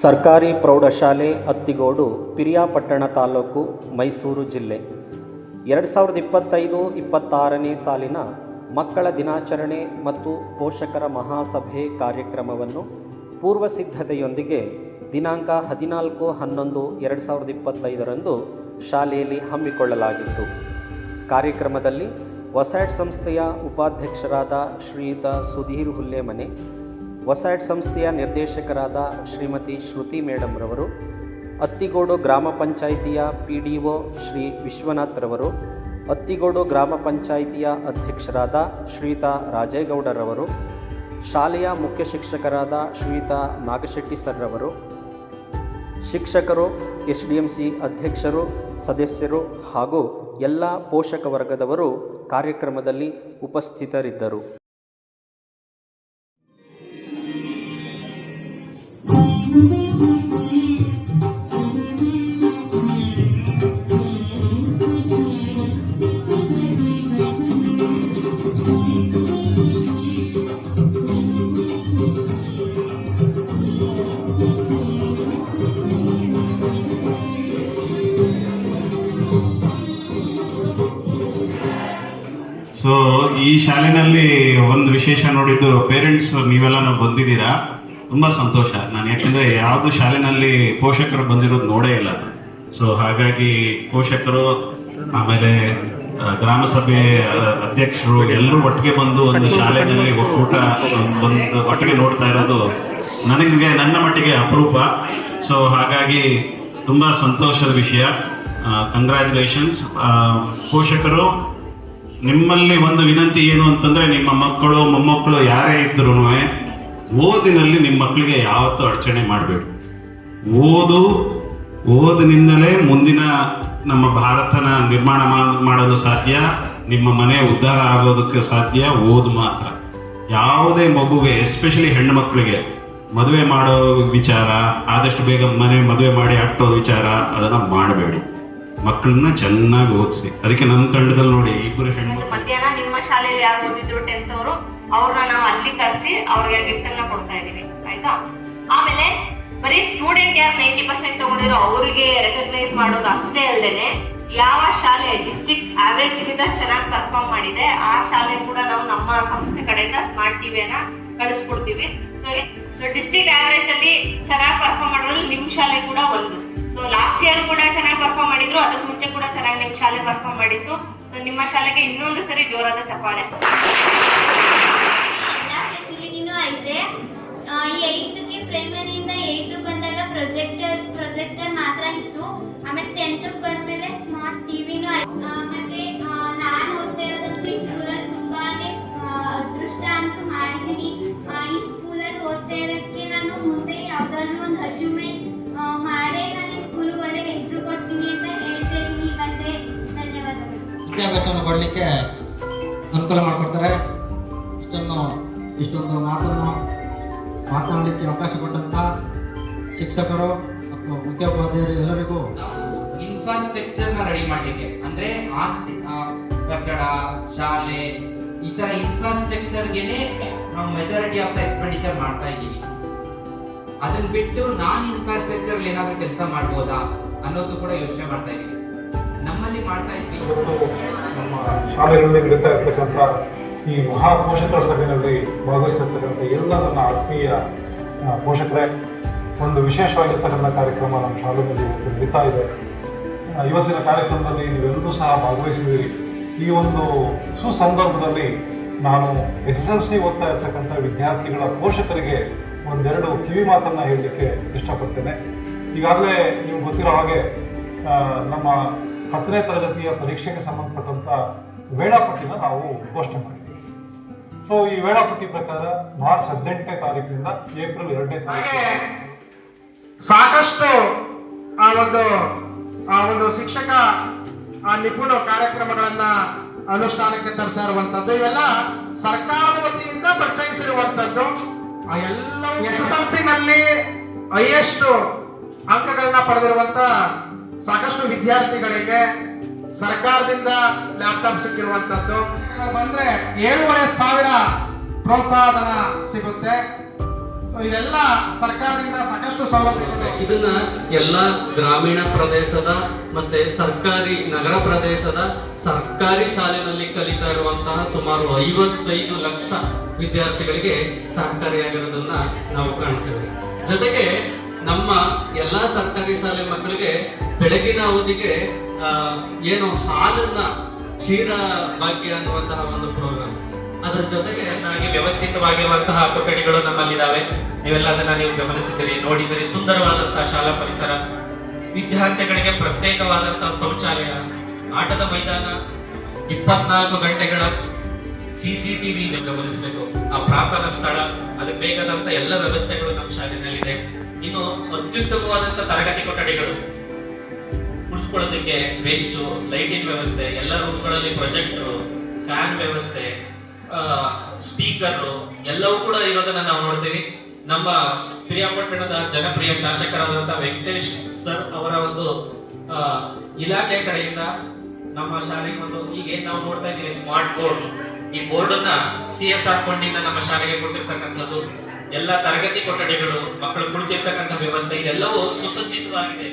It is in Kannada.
ಸರ್ಕಾರಿ ಪ್ರೌಢಶಾಲೆ ಅತ್ತಿಗೋಡು ಪಿರಿಯಾಪಟ್ಟಣ ತಾಲೂಕು ಮೈಸೂರು ಜಿಲ್ಲೆ. ಎರಡು ಸಾವಿರದ ಇಪ್ಪತ್ತೈದು ಇಪ್ಪತ್ತಾರನೇ ಸಾಲಿನ ಮಕ್ಕಳ ದಿನಾಚರಣೆ ಮತ್ತು ಪೋಷಕರ ಮಹಾಸಭೆ ಕಾರ್ಯಕ್ರಮವನ್ನು ಪೂರ್ವ ಸಿದ್ಧತೆಯೊಂದಿಗೆ ದಿನಾಂಕ ಹದಿನಾಲ್ಕು ಹನ್ನೊಂದು ಎರಡು ಸಾವಿರದ ಇಪ್ಪತ್ತೈದರಂದು ಶಾಲೆಯಲ್ಲಿ ಹಮ್ಮಿಕೊಳ್ಳಲಾಗಿತ್ತು. ಕಾರ್ಯಕ್ರಮದಲ್ಲಿ ಹೊಸಾಟ್ ಸಂಸ್ಥೆಯ ಉಪಾಧ್ಯಕ್ಷರಾದ ಶ್ರೀಯುತ ಸುಧೀರ್ ಹುಲ್ಲೆಮನೆ ವಸ್ಯಾಟ್ ಸಂಸ್ಥೆಯ ನಿರ್ದೇಶಕರಾದ ಶ್ರೀಮತಿ ಶ್ರುತಿ ಮೇಡಮ್ರವರು ಅತ್ತಿಗೋಡು ಗ್ರಾಮ ಪಂಚಾಯಿತಿಯ P D O Shri Vishwanath ರವರು, ಅತ್ತಿಗೋಡು ಗ್ರಾಮ ಪಂಚಾಯಿತಿಯ ಅಧ್ಯಕ್ಷರಾದ ಶ್ರೀತಾ ರಾಜೇಗೌಡರವರು ಶಾಲೆಯ ಮುಖ್ಯ ಶಿಕ್ಷಕರಾದ ಶ್ರೀತಾ ನಾಗಶೆಟ್ಟಿ ಸರ್ರವರು ಶಿಕ್ಷಕರು ಎಸ್ ಡಿ ಎಂ ಸಿ ಅಧ್ಯಕ್ಷರು, ಸದಸ್ಯರು ಹಾಗೂ ಎಲ್ಲ ಪೋಷಕ ವರ್ಗದವರು ಕಾರ್ಯಕ್ರಮದಲ್ಲಿ ಉಪಸ್ಥಿತರಿದ್ದರು. ಸೊ ಈ ಶಾಲೆನಲ್ಲಿ ಒಂದು ವಿಶೇಷ ನೋಡಿದ್ದು ಪೇರೆಂಟ್ಸ್ ನೀವೆಲ್ಲ ಬಂದಿದ್ದೀರಾ? ತುಂಬಾ ಸಂತೋಷ. ನಾನು ಯಾಕೆಂದ್ರೆ ಯಾವುದು ಶಾಲೆನಲ್ಲಿ ಪೋಷಕರು ಬಂದಿರೋದು ನೋಡೇ ಇಲ್ಲ. ಸೊ ಹಾಗಾಗಿ ಪೋಷಕರು, ಆಮೇಲೆ ಗ್ರಾಮಸಭೆ ಗ್ರಾಮ ಸಭೆ ಅಧ್ಯಕ್ಷರು ಎಲ್ಲರೂ ಒಟ್ಟಿಗೆ ಬಂದು ಒಂದು ಶಾಲೆಯಲ್ಲಿ ಒಕ್ಕೂಟ ಬಂದು ಒಟ್ಟಿಗೆ ನೋಡ್ತಾ ಇರೋದು ನನಗೆ ನನ್ನ ಮಟ್ಟಿಗೆ ಅಪರೂಪ. ಸೊ ಹಾಗಾಗಿ ತುಂಬ ಸಂತೋಷದ ವಿಷಯ. ಕಂಗ್ರ್ಯಾಚುಲೇಷನ್ಸ್ ಪೋಷಕರು, ನಿಮ್ಮಲ್ಲಿ ಒಂದು ವಿನಂತಿ ಏನು ಅಂತಂದ್ರೆ ನಿಮ್ಮ ಮಕ್ಕಳು, ಮೊಮ್ಮಕ್ಕಳು ಯಾರೇ ಇದ್ರು ಓದಿನಲ್ಲಿ ನಿಮ್ಮ ಮಕ್ಕಳಿಗೆ ಯಾವತ್ತೂ ಅಡಚಣೆ ಮಾಡಬೇಕು ಓದು, ಓದಿನಿಂದಲೇ ಮುಂದಿನ ನಮ್ಮ ಭಾರತನ ನಿರ್ಮಾಣ ಮಾಡೋದು ಸಾಧ್ಯ, ನಿಮ್ಮ ಮನೆ ಉದ್ಧಾರ ಆಗೋದಕ್ಕೆ ಸಾಧ್ಯ, ಓದು ಮಾತ್ರ. ಯಾವುದೇ ಮಗುಗೆ ಎಸ್ಪೆಷಲಿ ಹೆಣ್ಣು ಮಕ್ಕಳಿಗೆ ಮದುವೆ ಮಾಡೋ ವಿಚಾರ, ಆದಷ್ಟು ಬೇಗ ಮನೆ ಮದುವೆ ಮಾಡಿ ಹಟ್ಟೋ ವಿಚಾರ, ಅದನ್ನ ಮಾಡಬೇಡಿ. ಮಕ್ಕಳನ್ನ ಚೆನ್ನಾಗಿ ಓದಿಸಿ. ಅದಕ್ಕೆ ನಮ್ಮ ತಂಡದಲ್ಲಿ ನೋಡಿ, ಇಬ್ಬರು ಹೆಣ್ಣು ಮಧ್ಯಾಹ್ನ ನಿಮ್ಮ ಶಾಲೆಯಲ್ಲಿ ಯಾರು ಓದಿದ್ರು ಟೆಂತ್ ಅವರು, ಅವ್ರನ್ನ ನಾವು ಅಲ್ಲಿ ಕರೆಸಿ, ಅವ್ರಿಗೆ ಗಿಫ್ಟ್ ಅನ್ನ ಇದ್ದೀವಿ. ಆಯ್ತಾ? ಆಮೇಲೆ ಬರೀ ಸ್ಟೂಡೆಂಟ್ ಯಾರು ನೈಂಟಿ ಪರ್ಸೆಂಟ್ ತಗೊಂಡಿರೋ ಅವರಿಗೆ ರೆಕಗ್ನೈಸ್ ಮಾಡೋದು ಅಷ್ಟೇ ಅಲ್ಲದೆ ಯಾವ ಶಾಲೆ ಡಿಸ್ಟ್ರಿಕ್ಟ್ ಆವರೇಜ್ ಗಿಂತ ಚೆನ್ನಾಗಿ ಪರ್ಫಾರ್ಮ್ ಮಾಡಿದೆ, ಆ ಶಾಲೆ ಕೂಡ ನಾವು ನಮ್ಮ ಸಂಸ್ಥೆ ಕಡೆಯಿಂದ ಸ್ಮಾರ್ಟ್ ಟಿವಿಯನ್ನ ಕಳಿಸ್ಕೊಡ್ತೀವಿ. ಸೊ ಡಿಸ್ಟ್ರಿಕ್ಟ್ ಆವರೇಜ್ ಅಲ್ಲಿ ಚೆನ್ನಾಗಿ ಪರ್ಫಾರ್ಮ್ ಮಾಡೋದ್ರಲ್ಲಿ ನಿಮ್ ಶಾಲೆ ಕೂಡ ಒಂದು. ಸೊ ಲಾಸ್ಟ್ ಇಯರ್ ಕೂಡ ಚೆನ್ನಾಗಿ ಪರ್ಫಾರ್ಮ್ ಮಾಡಿದ್ರು, ಅದಕ್ಕೆ ಮುಂಚೆ ಕೂಡ ಚೆನ್ನಾಗಿ ನಿಮ್ ಶಾಲೆ ಪರ್ಫಾರ್ಮ್ ಮಾಡಿತ್ತು. ಸೊ ನಿಮ್ಮ ಶಾಲೆಗೆ ಇನ್ನೊಂದು ಸರಿ ಜೋರಾದ ಚಪ್ಪಾಳೆ ಎಲ್ಲ ಫೆಸಿಲಿಟಿನೂ ಐತೆ ಆ, ಈ ಏಯ್ತ್ಗೆ ಪ್ರೈಮರಿಯಿಂದ ಏಯ್ತ್ ಬಂದಾಗ ಪ್ರೊಜೆಕ್ಟರ್ ಪ್ರೊಜೆಕ್ಟರ್ ಮಾತ್ರ ಇತ್ತು. ಆಮೇಲೆ ಟೆಂತ್ ಬಂದ್ಮೇಲೆ ಸ್ಮಾರ್ಟ್ ಟಿವಿನೂ ಮತ್ತೆ ನಾನು ಓದ್ತಾ ಇರೋದಂತೂ ಈ ಸ್ಕೂಲಲ್ಲಿ ತುಂಬಾನೇ ಅದೃಷ್ಟ ಅಂತೂ ಮಾಡಿದ್ದೀನಿ ಈ ಸ್ಕೂಲಲ್ಲಿ ಓದ್ತಾ ಇರೋಕ್ಕೆ ನಾನು ಮುಂದೆ ಯಾವ್ದಾದ್ರು ಒಂದು ಅಚೀವ್ಮೆಂಟ್ ಮಾಡೇ ನಾನು ಸ್ಕೂಲ್ ಒಳ್ಳೆ ಹೆಸರು ಕೊಡ್ತೀನಿ ಅಂತ ಹೇಳ್ತಾ ಇದ್ದೀನಿ ಇವತ್ತೇ. ಧನ್ಯವಾದಗಳು. ವಿದ್ಯಾಭ್ಯಾಸವನ್ನು ಕೊಡಲಿಕ್ಕೆ ಅನುಕೂಲ ಮಾಡಿಕೊಡ್ತಾರೆ. ಇಷ್ಟೊಂದು ಇಷ್ಟೊಂದು ಮಾತನ್ನು ಮಾತನಾಡಲಿಕ್ಕೆ ಅವಕಾಶ ಕೊಟ್ಟಂತ ಶಿಕ್ಷಕರು ಮತ್ತು ಮುಖ್ಯೋಪಾಧ್ಯಾಯರು ಎಲ್ಲರಿಗೂ ಇನ್ಫ್ರಾಸ್ಟ್ರಕ್ಚರ್ನ ರೆಡಿ ಮಾಡ್ಲಿಕ್ಕೆ. ಅಂದ್ರೆ ಆಸ್ತಿ ಆ, ಕಟ್ಟಡ ಶಾಲೆ ಈ ತರ ಇನ್ಫ್ರಾಸ್ಟ್ರಕ್ಚರ್ ಗೆನೆ ನಾವು ಮೆಜಾರಿಟಿ ಆಫ್ ದ ಎಕ್ಸ್ಪೆಂಡಿಚರ್ ಮಾಡ್ತಾ ಇದ್ದೀವಿ. ಅದನ್ನ ಬಿಟ್ಟು ನಾನ್ ಇನ್ಫ್ರಾಸ್ಟ್ರಕ್ಚರ್ ಏನಾದ್ರೂ ಕೆಲಸ ಮಾಡ್ಬೋದಾ ಅನ್ನೋದು ಕೂಡ ಯೋಚನೆ ಮಾಡ್ತಾ ಇದ್ದೀವಿ. ನಮ್ಮಲ್ಲಿ ಮಾಡ್ತಾ ಇದ್ವಿ ಇವತ್ತು ನಮ್ಮ ಶಾಲೆಗಳಲ್ಲಿ ನಡೀತಾ ಇರ್ತಕ್ಕಂಥ ಈ ಮಹಾ ಪೋಷಕರ ಸಭೆಯಲ್ಲಿ ಭಾಗವಹಿಸಿರ್ತಕ್ಕಂಥ ಎಲ್ಲ ನನ್ನ ಆತ್ಮೀಯ ಪೋಷಕರೇ, ಒಂದು ವಿಶೇಷವಾಗಿರ್ತಕ್ಕಂಥ ಕಾರ್ಯಕ್ರಮ ನಮ್ಮ ಶಾಲೆಯಲ್ಲಿ ಇವತ್ತು ನಡೀತಾ ಇದೆ. ಇವತ್ತಿನ ಕಾರ್ಯಕ್ರಮದಲ್ಲಿ ನೀವೆಲ್ಲರೂ ಸಹ ಭಾಗವಹಿಸಿದ್ದೀರಿ. ಈ ಒಂದು ಸುಸಂದರ್ಭದಲ್ಲಿ ನಾನು ಎಸ್ ಎಸ್ ಎಲ್ ಸಿ ಓದ್ತಾ ಇರ್ತಕ್ಕಂಥ ವಿದ್ಯಾರ್ಥಿಗಳ ಪೋಷಕರಿಗೆ ಒಂದೆರಡು ಕಿವಿ ಮಾತನ್ನು ಹೇಳಲಿಕ್ಕೆ ಇಷ್ಟಪಡ್ತೇನೆ. ಈಗಾಗಲೇ ನಿಮ್ಗೆ ಗೊತ್ತಿರೋ ಹಾಗೆ ನಮ್ಮ ಹತ್ತನೇ ತರಗತಿಯ ಪರೀಕ್ಷೆಗೆ ಸಂಬಂಧಪಟ್ಟಂತ ವೇಳಾಪಟ್ಟಿನ ನಾವು ಘೋಷಣೆ ಮಾಡಿದ್ದೀವಿ ಸೊ ಈ ವೇಳಾಪಟ್ಟಿ ಪ್ರಕಾರ ಮಾರ್ಚ್ ಹದಿನೆಂಟನೇ ತಾರೀಕಿನಿಂದ ಏಪ್ರಿಲ್ ಎರಡನೇ ತಾರೀಕು. ಸಾಕಷ್ಟು ಆ ಒಂದು ಆ ಒಂದು ಶಿಕ್ಷಕ, ಆ ನಿಪುಣ ಕಾರ್ಯಕ್ರಮಗಳನ್ನ ಅನುಷ್ಠಾನಕ್ಕೆ ತರ್ತಾ ಇರುವಂತದ್ದು. ಇವೆಲ್ಲ ಸರ್ಕಾರದ ವತಿಯಿಂದ ಪರಿಚಯಿಸಿರುವಂತದ್ದು. ಆ ಎಲ್ಲ ಎಸ್ ಎಸ್ ಎಲ್ ಸಿನಲ್ಲಿ ಹೈಯೆಸ್ಟ್ ಅಂಕಗಳನ್ನ ಪಡೆದಿರುವಂತ ಸಾಕಷ್ಟು ವಿದ್ಯಾರ್ಥಿಗಳಿಗೆ ಸರ್ಕಾರದಿಂದ ಲ್ಯಾಪ್ಟಾಪ್ ಸಿಕ್ಕಿರುವಂತದ್ದು. ಬಂದ್ರೆ ಏಳುವರೆ ಸಾವಿರ ಪ್ರೋತ್ಸಾಹಧನ ಸಿಗುತ್ತೆ. ಇದೆಲ್ಲ ಸರ್ಕಾರದಿಂದ ಸಾಕಷ್ಟು ಸೌಲಭ್ಯಗಳು ಇದನ್ನ ಎಲ್ಲ ಗ್ರಾಮೀಣ ಪ್ರದೇಶದ ಮತ್ತೆ ಸರ್ಕಾರಿ ನಗರ ಪ್ರದೇಶದ ಸರ್ಕಾರಿ ಶಾಲೆಯಲ್ಲಿ ಕಲಿತಾ ಇರುವಂತಹ ಸುಮಾರು ಐವತ್ತೈದು ಲಕ್ಷ ವಿದ್ಯಾರ್ಥಿಗಳಿಗೆ ಸಹಕಾರಿಯಾಗಿರೋದನ್ನ ನಾವು ಕಾಣ್ತೇವೆ. ಜೊತೆಗೆ ನಮ್ಮ ಎಲ್ಲಾ ಸರ್ಕಾರಿ ಶಾಲೆ ಮಕ್ಕಳಿಗೆ ಬೆಳಗಿನ ಅವಧಿಗೆ ಏನು ಹಾಲನ್ನ ಕ್ಷೀರ ಭಾಗ್ಯ ಅನ್ನುವಂತಹ ಒಂದು ಪ್ರೋಗ್ರಾಮ್ ಅದರ ಜೊತೆಗೆ ಚೆನ್ನಾಗಿ ವ್ಯವಸ್ಥಿತವಾಗಿರುವಂತಹ ಕೊಠಡಿಗಳು ನಮ್ಮಲ್ಲಿದ್ದಾವೆ. ನೀವೆಲ್ಲ ಅದನ್ನ ನೀವು ಗಮನಿಸಿದ್ದೀರಿ ನೋಡಿದಿರಿ ಸುಂದರವಾದಂತಹ ಶಾಲಾ ಪರಿಸರ, ವಿದ್ಯಾರ್ಥಿಗಳಿಗೆ ಪ್ರತ್ಯೇಕವಾದಂತಹ ಶೌಚಾಲಯ, ಆಟದ ಮೈದಾನ, ಇಪ್ಪತ್ನಾಲ್ಕು ಗಂಟೆಗಳ ಸಿಸಿಟಿವಿ ಗಮನಿಸಬೇಕು. ಆ ಪ್ರಾರ್ಥನಾ ಸ್ಥಳ, ಅದಕ್ಕೆ ಬೇಕಾದಂತ ಎಲ್ಲ ವ್ಯವಸ್ಥೆಗಳು ನಮ್ಮ ಶಾಲೆಯಲ್ಲಿದೆ. ಇನ್ನು ಅತ್ಯುತ್ತಮವಾದಂತಹ ತರಗತಿ ಕೊಠಡಿಗಳು. ಕುಳಿತುಕೊಳ್ಳೋದಕ್ಕೆ ಬೆಂಚು, ಲೈಟಿಂಗ್ ವ್ಯವಸ್ಥೆ, ಎಲ್ಲ ರೂಮ್ಗಳಲ್ಲಿ ಪ್ರೊಜೆಕ್ಟರ್, ಫ್ಯಾನ್ ವ್ಯವಸ್ಥೆ ಸ್ಪೀಕರ್ ಎಲ್ಲವೂ ಕೂಡ ಇರೋದನ್ನ ನಾವು ನೋಡ್ತೀವಿ. ನಮ್ಮ ಪ್ರಿಯಾಪಟ್ಟಣದ ಜನಪ್ರಿಯ ಶಾಸಕರಾದಂತಹ ವೆಂಕಟೇಶ್ ಸರ್ ಅವರ ಒಂದು ಇಲಾಖೆ ಕಡೆಯಿಂದ ನಮ್ಮ ಶಾಲೆಗೆ ಒಂದು ಈಗ ಏನ್ ನಾವು ನೋಡ್ತಾ ಇದ್ದೀವಿ, ಸ್ಮಾರ್ಟ್ ಬೋರ್ಡ್. ಈ ಬೋರ್ಡ್ ಅನ್ನ ಸಿ ಎಸ್ ಆರ್ ಫಂಡ್ ನಮ್ಮ ಶಾಲೆಗೆ ಕೊಟ್ಟಿರ್ತಕ್ಕಂಥದ್ದು, ಎಲ್ಲ ತರಗತಿ ಕೊಠಡಿಗಳು, ಮಕ್ಕಳು ಕುಳಿತಿರ್ತಕ್ಕಂಥ ವ್ಯವಸ್ಥೆ, ಇದೆಲ್ಲವೂ ಸುಸಜ್ಜಿತವಾಗಿದೆ.